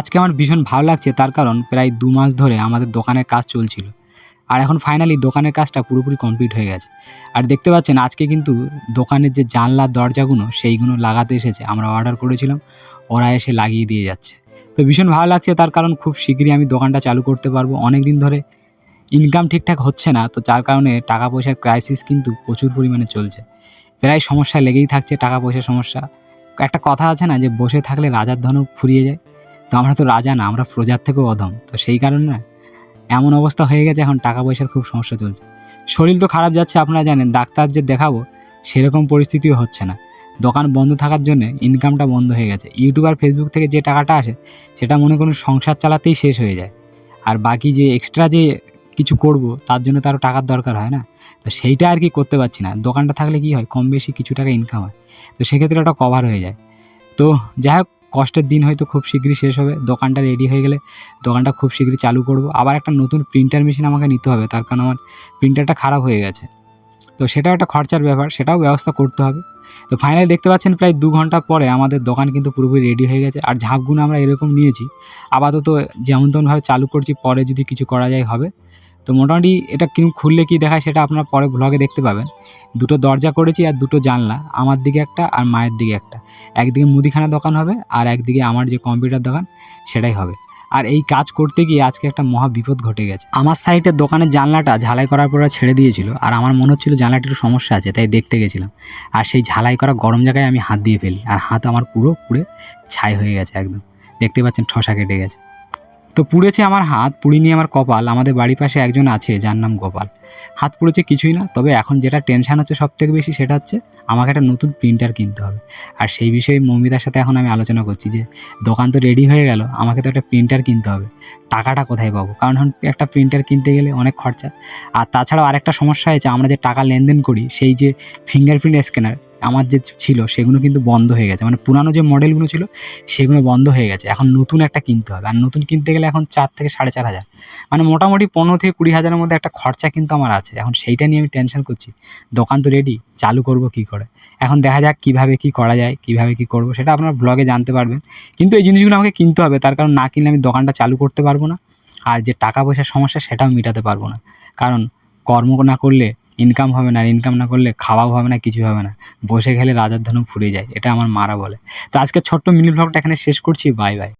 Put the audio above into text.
আজকে আমার ভীষণ ভালো লাগছে, তার কারণ প্রায় দু মাস ধরে আমাদের দোকানের কাজ চলছিল। আর এখন ফাইনালি দোকানের কাজটা পুরোপুরি কমপ্লিট হয়ে গেছে। আর দেখতে পাচ্ছেন, আজকে কিন্তু দোকানের যে জানলার দরজাগুলো, সেইগুলো লাগাতে এসেছে। আমরা অর্ডার করেছিলাম, ওরা এসে লাগিয়ে দিয়ে যাচ্ছে। তো ভীষণ ভালো লাগছে, তার কারণ খুব শীঘ্রই আমি দোকানটা চালু করতে পারব। অনেক দিন ধরে ইনকাম ঠিকঠাক হচ্ছে না, তো যার কারণে টাকা পয়সার ক্রাইসিস কিন্তু প্রচুর পরিমাণে চলছে। প্রায় সমস্যা লেগেই থাকছে টাকা পয়সার সমস্যা। একটা কথা আছে না, যে বসে থাকলে রাজার ধনও ফুরিয়ে যায়। তো আমরা তো রাজা না, আমরা প্রজার থেকেও অধম। তো সেই কারণে না এমন অবস্থা হয়ে গেছে, এখন টাকা পয়সার খুব সমস্যা চলছে। শরীর তো খারাপ যাচ্ছে, আপনারা জানেন, ডাক্তার যে দেখাবো, সেরকম পরিস্থিতিও হচ্ছে না। দোকান বন্ধ থাকার জন্য ইনকামটা বন্ধ হয়ে গেছে। ইউটিউব আর ফেসবুক থেকে যে টাকাটা আসে, সেটা মনে করুন সংসার চালাতেই শেষ হয়ে যায়। আর বাকি যে এক্সট্রা যে কিছু করব, তার জন্য তারও টাকার দরকার হয় না? তো সেইটা আর কি করতে পারছি না। দোকানটা থাকলে কি হয়, কম বেশি কিছু টাকা ইনকাম হয়। তো সেক্ষেত্রে ওটা কভার হয়ে যায়। তো যাই হোক কষ্টের দিন হয়তো খুব শীঘ্রই শেষ হবে, দোকানটা রেডি হয়ে গেলে দোকানটা খুব শীঘ্রই চালু করব। আবার একটা নতুন প্রিন্টার মেশিন আমাকে নিতে হবে, তার কারণ আমার প্রিন্টারটা খারাপ হয়ে গেছে। তো সেটাও একটা খরচার ব্যাপার, সেটাও ব্যবস্থা করতে হবে। তো ফাইনালি দেখতে পাচ্ছেন প্রায় দু ঘণ্টা পরে আমাদের দোকান কিন্তু পুরোপুরি রেডি হয়ে গেছে। আর ঝাঁপগুলো আমরা এরকম নিয়েছি, আপাতত যেমন তেমনভাবে চালু করছি, পরে যদি কিছু করা যায় হবে। তো মোটামুটি এটা কিরম খুললে কি দেখায় সেটা আপনারা পরে ব্লগে দেখতে পাবেন। দুটো দরজা করেছি আর দুটো জানলা, আমার দিকে একটা আর মায়ের দিকে একটা। একদিকে মুদিখানা দোকান হবে আর একদিকে আমার যে কম্পিউটার দোকান, সেটাই হবে। আর এই কাজ করতে গিয়ে আজকে একটা মহা বিপদ ঘটে গেছে। আমার সাইডের দোকানের জানলাটা ঝালাই করার পর ছেড়ে দিয়েছিল আর আমার মনে হচ্ছিল জানলাটির সমস্যা আছে, তাই দেখতে গেছিলাম। আর সেই ঝালাই করা গরম জায়গায় আমি হাত দিয়ে ফেলি, আর হাত আমার পুরো পুড়ে ছাই হয়ে গেছে একদম। দেখতে পাচ্ছেন ঠসা কেটে গেছে। তো পুড়েছে আমার হাত, পুড়িনি আমার কপাল, আমাদের বাড়ির পাশে একজন আছে, যার নাম গোপাল। হাত পুড়েছে কিছুই না, তবে এখন যেটা টেনশন হচ্ছে সব থেকে বেশি সেটা হচ্ছে আমাকে একটা নতুন প্রিন্টার কিনতে হবে। আর সেই বিষয়ে মৌমিতার সাথে এখন আমি আলোচনা করছি যে, দোকান তো রেডি হয়ে গেল, আমাকে তো একটা প্রিন্টার কিনতে হবে। টাকাটা কোথায় পাবো? কারণ এখন একটা প্রিন্টার কিনতে গেলে অনেক খরচা। আর তাছাড়াও আরেকটা সমস্যা হয়েছে, আমরা যে টাকা লেনদেন করি, সেই যে ফিঙ্গারপ্রিন্ট স্ক্যানার আমার যে ছিল সেগুলো কিন্তু বন্ধ হয়ে গেছে। মানে পুরানো যে মডেলগুলো ছিল সেগুলো বন্ধ হয়ে গেছে। এখন নতুন একটা কিনতে হবে। আর নতুন কিনতে গেলে এখন চার থেকে সাড়ে চার হাজার। মানে মোটামুটি পনেরো থেকে কুড়ি হাজারের মধ্যে একটা খরচা কিন্তু আমার আছে। এখন সেইটা নিয়ে আমি টেনশন করছি। দোকান তো রেডি চালু করব কি করে? এখন দেখা যাক কীভাবে কি করা যায়, কীভাবে কি করব সেটা আপনার ব্লগে জানতে পারবেন। কিন্তু এই জিনিসগুলো আমাকে কিনতে হবে। তার কারণ না কিনলে আমি দোকানটা চালু করতে পারব না। আর যে টাকা পয়সার সমস্যা সেটাও মেটাতে পারব না। কারণ কর্ম না করলে ইনকাম হবে না, আর ইনকাম না করলে খাওয়াও হবে না কিছু হবে না। বসে খেলে রাজার ধনু ফুরে যায়, এটা আমার মারা বলে। তো আজকে ছোট্ট মিনি ব্লগটা এখানে শেষ করছি বাই বাই